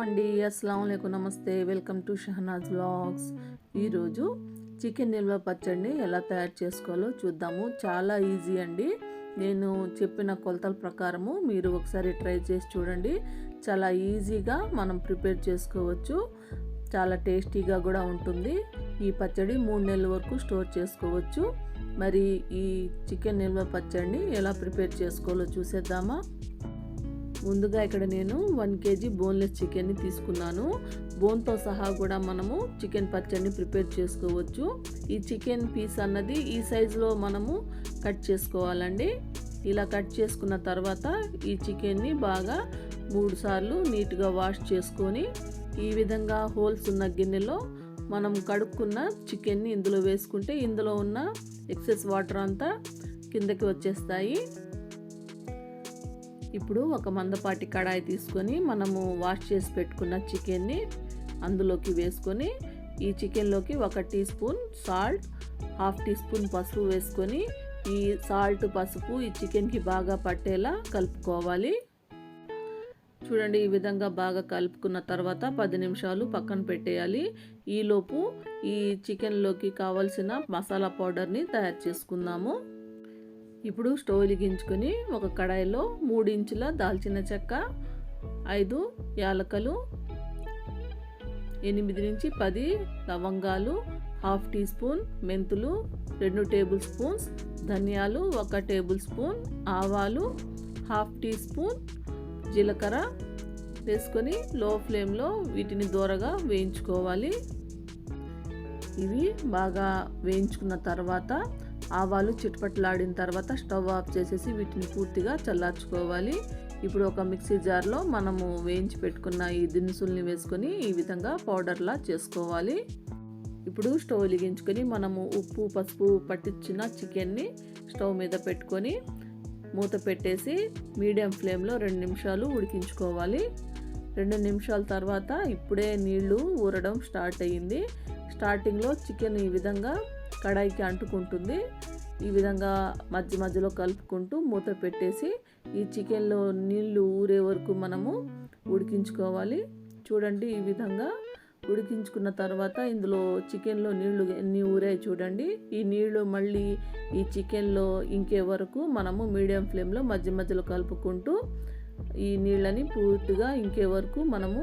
అండి. అస్సలం అయికం నమస్తే. వెల్కమ్ టు షహనాజ్ బ్లాగ్స్ ఈరోజు చికెన్ నిల్వ పచ్చడిని ఎలా తయారు చేసుకోవాలో చూద్దాము. చాలా ఈజీ అండి. నేను చెప్పిన కొలతల ప్రకారము మీరు ఒకసారి ట్రై చేసి చూడండి. చాలా ఈజీగా మనం ప్రిపేర్ చేసుకోవచ్చు. చాలా టేస్టీగా కూడా ఉంటుంది. ఈ పచ్చడి మూడు నెలల వరకు స్టోర్ చేసుకోవచ్చు. మరి ఈ చికెన్ నిల్వ పచ్చడిని ఎలా ప్రిపేర్ చేసుకోవాలో చూసేద్దామా? ముందుగా ఇక్కడ నేను వన్ కేజీ బోన్లెస్ చికెన్ని తీసుకున్నాను. బోన్తో సహా కూడా మనము చికెన్ పచ్చడిని ప్రిపేర్ చేసుకోవచ్చు. ఈ చికెన్ పీస్ అన్నది ఈ సైజులో మనము కట్ చేసుకోవాలండి. ఇలా కట్ చేసుకున్న తర్వాత ఈ చికెన్ని బాగా మూడు సార్లు నీట్గా వాష్ చేసుకొని ఈ విధంగా హోల్స్ ఉన్న గిన్నెలో మనం కడుక్కున్న చికెన్ని ఇందులో వేసుకుంటే ఇందులో ఉన్న ఎక్సెస్ వాటర్ అంతా కిందకి వచ్చేస్తాయి. ఇప్పుడు ఒక మందపాటి కడాయి తీసుకొని మనము వాష్ చేసి పెట్టుకున్న చికెన్ని అందులోకి వేసుకొని ఈ చికెన్లోకి ఒక teaspoon salt half teaspoon పసుపు వేసుకొని ఈ సాల్ట్ పసుపు ఈ చికెన్కి బాగా పట్టేలా కలుపుకోవాలి. చూడండి ఈ విధంగా బాగా కలుపుకున్న తర్వాత పది నిమిషాలు పక్కన పెట్టేయాలి. ఈలోపు ఈ చికెన్లోకి కావలసిన మసాలా పౌడర్ని తయారు చేసుకుందాము. ఇప్పుడు స్టవ్ వెలిగించుకొని ఒక కడాయిలో మూడు ఇంచుల దాల్చిన చెక్క ఐదు యాలకలు ఎనిమిది నుంచి పది లవంగాలు హాఫ్ టీ స్పూన్ మెంతులు రెండు టేబుల్ స్పూన్స్ ధనియాలు ఒక టేబుల్ స్పూన్ ఆవాలు హాఫ్ టీ స్పూన్ జీలకర్ర వేసుకొని లో ఫ్లేమ్లో వీటిని దూరగా వేయించుకోవాలి. ఇవి బాగా వేయించుకున్న తర్వాత ఆవాలు చిట్పట్లాడిన తర్వాత స్టవ్ ఆఫ్ చేసేసి వీటిని పూర్తిగా చల్లార్చుకోవాలి. ఇప్పుడు ఒక మిక్సీ జార్లో మనము వేయించి పెట్టుకున్న ఈ దినుసుల్ని వేసుకొని ఈ విధంగా పౌడర్లా చేసుకోవాలి. ఇప్పుడు స్టవ్ వెలిగించుకొని మనము ఉప్పు పసుపు పట్టించిన చికెన్ని స్టవ్ మీద పెట్టుకొని మూత పెట్టేసి మీడియం ఫ్లేమ్లో రెండు నిమిషాలు ఉడికించుకోవాలి. రెండు నిమిషాల తర్వాత ఇప్పుడే నీళ్ళు ఊరడం స్టార్ట్ అయ్యింది. స్టార్టింగ్లో చికెన్ ఈ విధంగా కడాయికి అంటుకుంటుంది. ఈ విధంగా మధ్య మధ్యలో కలుపుకుంటూ మూత పెట్టేసి ఈ చికెన్లో నీళ్ళు ఊరే వరకు మనము ఉడికించుకోవాలి. చూడండి ఈ విధంగా ఉడికించుకున్న తర్వాత ఇందులో చికెన్లో నీళ్ళు ఎన్ని ఊరాయి చూడండి. ఈ నీళ్ళు మళ్ళీ ఈ చికెన్లో ఇంకే వరకు మనము మీడియం ఫ్లేమ్లో మధ్య మధ్యలో కలుపుకుంటూ ఈ నీళ్ళని పూర్తిగా ఇంకే వరకు మనము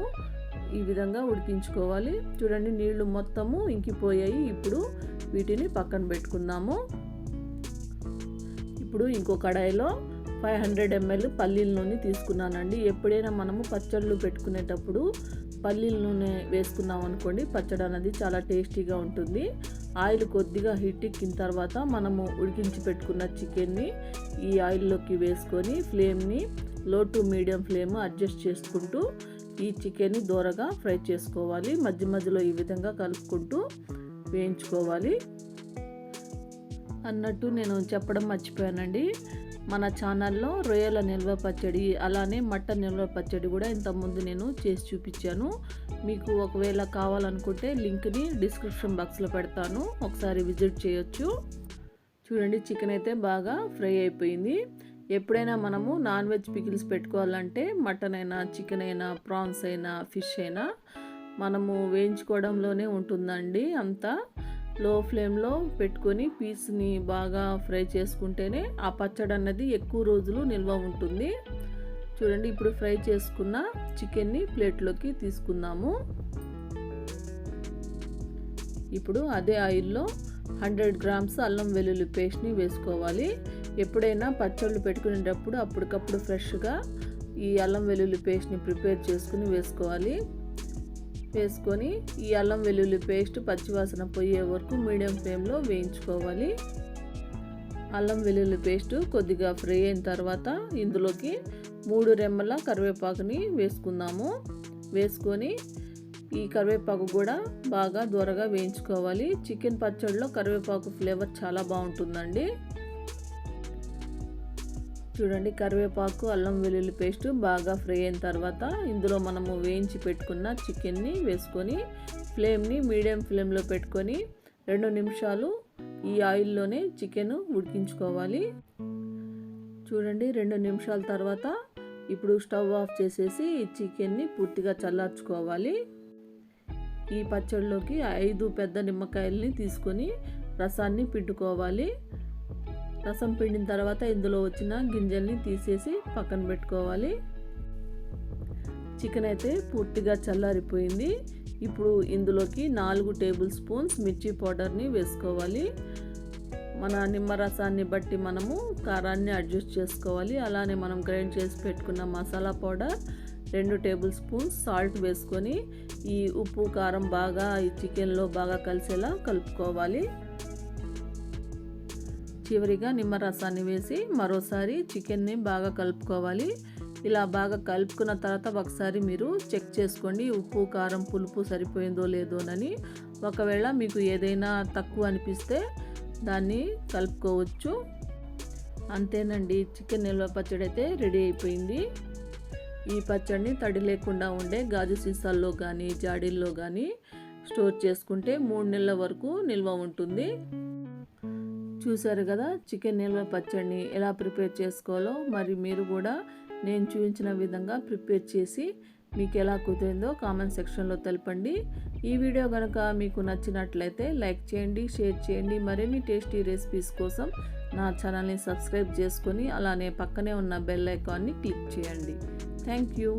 ఈ విధంగా ఉడికించుకోవాలి. చూడండి నీళ్ళు మొత్తము ఇంకిపోయాయి. ఇప్పుడు వీటిని పక్కన పెట్టుకుందాము. ఇప్పుడు ఇంకో కడాయిలో ఫైవ్ హండ్రెడ్ ఎంఎల్ పల్లీల నూనె తీసుకున్నానండి. ఎప్పుడైనా మనము పచ్చళ్ళు పెట్టుకునేటప్పుడు పల్లీల నూనె వేసుకున్నాం అనుకోండి పచ్చడి అనేది చాలా టేస్టీగా ఉంటుంది. ఆయిల్ కొద్దిగా హీట్ ఎక్కిన తర్వాత మనము ఉడికించి పెట్టుకున్న చికెన్ని ఈ ఆయిల్లోకి వేసుకొని ఫ్లేమ్ని లో టు మీడియం ఫ్లేమ్ అడ్జస్ట్ చేసుకుంటూ ఈ చికెన్ని దూరగా ఫ్రై చేసుకోవాలి. మధ్య మధ్యలో ఈ విధంగా కలుపుకుంటూ వేయించుకోవాలి. అన్నట్టు నేను చెప్పడం మర్చిపోయానండి. మన ఛానల్లో రొయ్యల నిల్వ పచ్చడి అలానే మటన్ నిల్వ పచ్చడి కూడా ఇంతకుముందు నేను చేసి చూపించాను. మీకు ఒకవేళ కావాలనుకుంటే లింక్ని డిస్క్రిప్షన్ బాక్స్లో పెడతాను. ఒకసారి విజిట్ చేయొచ్చు. చూడండి చికెన్ అయితే బాగా ఫ్రై అయిపోయింది. ఎప్పుడైనా మనము నాన్ వెజ్ పికిల్స్ పెట్టుకోవాలంటే మటన్ అయినా చికెన్ అయినా ప్రాన్స్ అయినా ఫిష్ అయినా మనము వేయించుకోవడంలోనే ఉంటుందండి అంతా. లో ఫ్లేమ్లో పెట్టుకొని పీస్ని బాగా ఫ్రై చేసుకుంటేనే ఆ పచ్చడి అన్నది ఎక్కువ రోజులు నిల్వ ఉంటుంది. చూడండి ఇప్పుడు ఫ్రై చేసుకున్న చికెన్ని ప్లేట్లోకి తీసుకుందాము. ఇప్పుడు అదే ఆయిల్లో హండ్రెడ్ గ్రామ్స్ అల్లం వెల్లుల్లి పేస్ట్ని వేసుకోవాలి. ఎప్పుడైనా పచ్చళ్ళు పెట్టుకునేటప్పుడు అప్పటికప్పుడు ఫ్రెష్గా ఈ అల్లం వెల్లుల్లి పేస్ట్ని ప్రిపేర్ చేసుకుని వేసుకోవాలి. వేసుకొని ఈ అల్లం వెల్లుల్లి పేస్ట్ పచ్చివాసన పోయే వరకు మీడియం ఫ్లేమ్లో వేయించుకోవాలి. అల్లం వెల్లుల్లి పేస్ట్ కొద్దిగా ఫ్రై అయిన తర్వాత ఇందులోకి మూడు రెమ్మల కరివేపాకుని వేసుకుందాము. వేసుకొని ఈ కరివేపాకు కూడా బాగా దూరగా వేయించుకోవాలి. చికెన్ పచ్చడిలో కరివేపాకు ఫ్లేవర్ చాలా బాగుంటుందండి. చూడండి కరివేపాకు అల్లం వెల్లుల్లి పేస్ట్ బాగా ఫ్రై అయిన తర్వాత ఇందులో మనము వేయించి పెట్టుకున్న చికెన్ని వేసుకొని ఫ్లేమ్ని మీడియం ఫ్లేమ్లో పెట్టుకొని రెండు నిమిషాలు ఈ ఆయిల్లోనే చికెన్ ఉడికించుకోవాలి. చూడండి రెండు నిమిషాల తర్వాత ఇప్పుడు స్టవ్ ఆఫ్ చేసేసి ఈ చికెన్ని పూర్తిగా చల్లార్చుకోవాలి. ఈ పచ్చడిలోకి ఐదు పెద్ద నిమ్మకాయల్ని తీసుకొని రసాన్ని పిండుకోవాలి. రసం పిండిన తర్వాత ఇందులో వచ్చిన గింజల్ని తీసేసి పక్కన పెట్టుకోవాలి. చికెన్ అయితే పూర్తిగా చల్లారిపోయింది. ఇప్పుడు ఇందులోకి నాలుగు టేబుల్ స్పూన్స్ మిర్చి పౌడర్ని వేసుకోవాలి. మన నిమ్మరసాన్ని బట్టి మనము కారాన్ని అడ్జస్ట్ చేసుకోవాలి. అలానే మనం గ్రైండ్ చేసి పెట్టుకున్న మసాలా పౌడర్ రెండు టేబుల్ స్పూన్స్ సాల్ట్ వేసుకొని ఈ ఉప్పు కారం బాగా ఈ చికెన్లో బాగా కలిసేలా కలుపుకోవాలి. చివరిగా నిమ్మరసాన్ని వేసి మరోసారి చికెన్ని బాగా కలుపుకోవాలి. ఇలా బాగా కలుపుకున్న తర్వాత ఒకసారి మీరు చెక్ చేసుకోండి ఉప్పు కారం పులుపు సరిపోయిందో లేదోనని ఒకవేళ మీకు ఏదైనా తక్కువ అనిపిస్తే దాన్ని కలుపుకోవచ్చు. అంతేనండి చికెన్ నిల్వ పచ్చడి అయితే రెడీ అయిపోయింది. ఈ పచ్చడిని తడి లేకుండా ఉండే గాజు సీసాల్లో కానీ జాడీల్లో కానీ స్టోర్ చేసుకుంటే మూడు నెలల వరకు నిల్వ ఉంటుంది. చూసారు కదా? చికెన్ నిల్వ పచ్చడిని ఎలా ప్రిపేర్ చేసుకోవాలో మరి మీరు కూడా నేను చూపించిన విధంగా ప్రిపేర్ చేసి మీకు ఎలా కుదిరిందో కామెంట్ సెక్షన్లో తెలపండి. ఈ వీడియో కనుక మీకు నచ్చినట్లయితే లైక్ చేయండి షేర్ చేయండి. మరిన్ని టేస్టీ రెసిపీస్ కోసం నా ఛానల్ని సబ్స్క్రైబ్ చేసుకొని అలానే పక్కనే ఉన్న బెల్ ఐకాన్ని క్లిక్ చేయండి. Thank you.